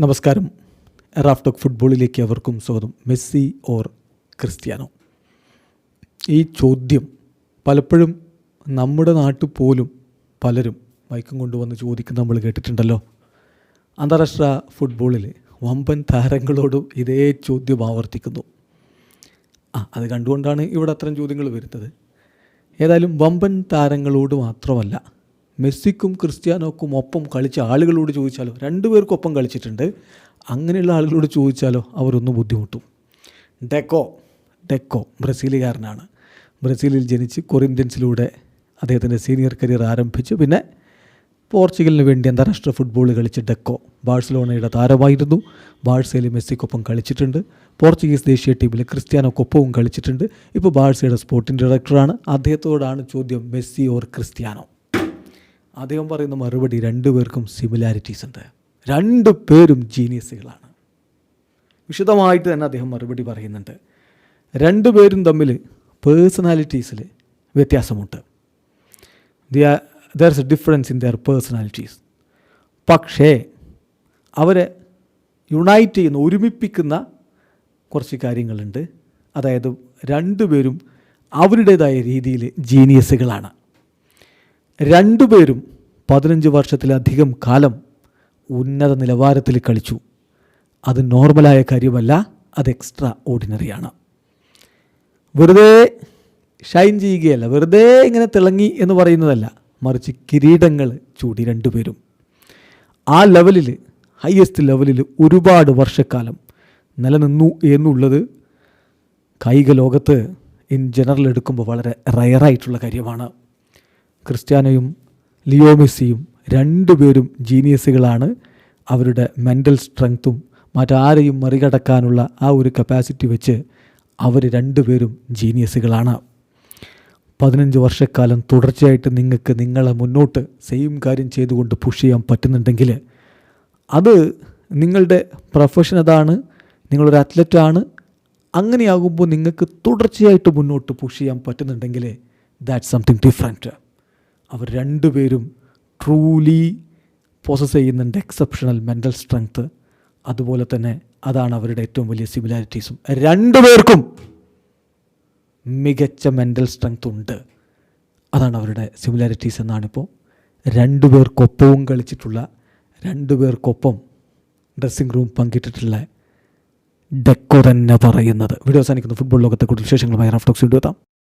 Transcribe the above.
നമസ്കാരം. റാഫ്റ്റോക്ക് ഫുട്ബോളിലേക്ക് അവർക്കും സ്വാഗതം. Messi or Cristiano? ഈ ചോദ്യം പലപ്പോഴും നമ്മുടെ നാട്ടിൽ പോലും പലരും മയക്കം കൊണ്ടുവന്ന് ചോദിക്കുന്ന നമ്മൾ കേട്ടിട്ടുണ്ടല്ലോ. അന്താരാഷ്ട്ര ഫുട്ബോളിൽ വമ്പൻ താരങ്ങളോടും ഇതേ ചോദ്യം ആവർത്തിക്കുന്നു. ആ അത് കണ്ടുകൊണ്ടാണ് ഇവിടെ അത്തരം ചോദ്യങ്ങൾ വരുന്നത്. ഏതായാലും വമ്പൻ താരങ്ങളോട് മാത്രമല്ല മെസ്സിക്കും ക്രിസ്ത്യാനോക്കും ഒപ്പം കളിച്ച ആളുകളോട് ചോദിച്ചാലോ? രണ്ടുപേർക്കും ഒപ്പം കളിച്ചിട്ടുണ്ട്. അങ്ങനെയുള്ള ആളുകളോട് ചോദിച്ചാലോ? അവരൊന്ന് ബുദ്ധിമുട്ടും. ഡെക്കോ ഡെക്കോ ബ്രസീലുകാരനാണ്. ബ്രസീലിൽ ജനിച്ച് കൊറിന്ത്യൻസിലൂടെ അദ്ദേഹത്തിന്റെ സീനിയർ കരിയർ ആരംഭിച്ചു. പിന്നെ പോർച്ചുഗലിന് വേണ്ടി അന്താരാഷ്ട്ര ഫുട്ബോൾ കളിച്ച ഡെക്കോ ബാഴ്സലോണയുടെ താരമായിരുന്നു. ബാഴ്സയിൽ മെസ്സിക്കൊപ്പം കളിച്ചിട്ടുണ്ട്. പോർച്ചുഗീസ് ദേശീയ ടീമിൽ ക്രിസ്ത്യാനോക്കൊപ്പവും കളിച്ചിട്ടുണ്ട്. ഇപ്പോൾ ബാഴ്സയുടെ സ്പോർട്ടിംഗ് ഡയറക്ടറാണ്. അദ്ദേഹത്തോടാണ് ചോദ്യം മെസ്സി ഓർ ക്രിസ്ത്യാനോ? അദ്ദേഹം പറയുന്ന മറുപടി രണ്ടുപേർക്കും സിമിലാരിറ്റീസ് ഉണ്ട്. രണ്ടു പേരും ജീനിയസുകളാണ് വിശദമായിട്ട് തന്നെ അദ്ദേഹം മറുപടി പറയുന്നുണ്ട്. രണ്ടുപേരും തമ്മിൽ പേഴ്സണാലിറ്റീസിൽ വ്യത്യാസമുണ്ട്. There is a difference in their personalities പക്ഷേ അവരെ യുണൈറ്റ് ചെയ്യുന്ന ഒരുമിപ്പിക്കുന്ന കുറച്ച് കാര്യങ്ങളുണ്ട്. അതായത് രണ്ടുപേരും അവരുടേതായ രീതിയിൽ ജീനിയസുകളാണ് രണ്ടുപേരും പതിനഞ്ച് വർഷത്തിലധികം കാലം ഉന്നത നിലവാരത്തിൽ കളിച്ചു. അത് നോർമലായ കാര്യമല്ല അത് എക്സ്ട്രാ ഓർഡിനറിയാണ് വെറുതെ ഷൈൻ ചെയ്യുകയല്ല വെറുതെ ഇങ്ങനെ തിളങ്ങി എന്ന് പറയുന്നതല്ല മറിച്ച് കിരീടങ്ങൾ ചൂടി രണ്ടുപേരും. ആ ലെവലിൽ ഹയസ്റ്റ് ലെവലിൽ ഒരുപാട് വർഷക്കാലം നിലനിന്നു എന്നുള്ളത് കായിക ലോകത്ത് ഇൻ ജനറൽ എടുക്കുമ്പോൾ വളരെ റയറായിട്ടുള്ള കാര്യമാണ്. ക്രിസ്ത്യാനോയും ലിയോ മെസ്സിയും രണ്ടുപേരും ജീനിയസുകളാണ്. അവരുടെ മെന്റൽ സ്ട്രെങ്ത്തും മറ്റാരെയും മറികടക്കാനുള്ള ആ ഒരു കപ്പാസിറ്റി വെച്ച് അവർ രണ്ടുപേരും ജീനിയസുകളാണ്. പതിനഞ്ച് വർഷക്കാലം തുടർച്ചയായിട്ട് നിങ്ങൾക്ക് നിങ്ങളെ മുന്നോട്ട് സെയിം കാര്യം ചെയ്തുകൊണ്ട് പുഷ് ചെയ്യാൻ പറ്റുന്നുണ്ടെങ്കിൽ അത് നിങ്ങളുടെ പ്രൊഫഷൻ അതാണ് നിങ്ങളൊരു അത്ലറ്റാണ് അങ്ങനെയാകുമ്പോൾ നിങ്ങൾക്ക് തുടർച്ചയായിട്ട് മുന്നോട്ട് പുഷ് ചെയ്യാൻ പറ്റുന്നുണ്ടെങ്കിൽ ദാറ്റ് സംതിങ് ഡിഫറെന്റ് അവർ രണ്ടുപേരും ട്രൂലി പ്രോസസ്സ് ചെയ്യുന്നുണ്ട് എക്സെപ്ഷണൽ മെന്റൽ സ്ട്രെങ്ത് അതുപോലെ തന്നെ അതാണ് അവരുടെ ഏറ്റവും വലിയ സിമിലാരിറ്റീസും രണ്ടുപേർക്കും മികച്ച മെന്റൽ സ്ട്രെങ്ത് ഉണ്ട്. അതാണ് അവരുടെ സിമിലാരിറ്റീസ് എന്നാണിപ്പോൾ രണ്ടുപേർക്കൊപ്പവും കളിച്ചിട്ടുള്ള രണ്ടുപേർക്കൊപ്പം ഡ്രസ്സിംഗ് റൂം പങ്കിട്ടിട്ടുള്ള ഡെക്കോ തന്നെ പറയുന്നത്. വീഡിയോ അവസാനിക്കുന്നു. ഫുട്ബോൾ ലോകത്തെ കൂടുതൽ വിശേഷങ്ങളുമായി റഫ്റ്റോക്സ് വീഡിയോ എത്താം.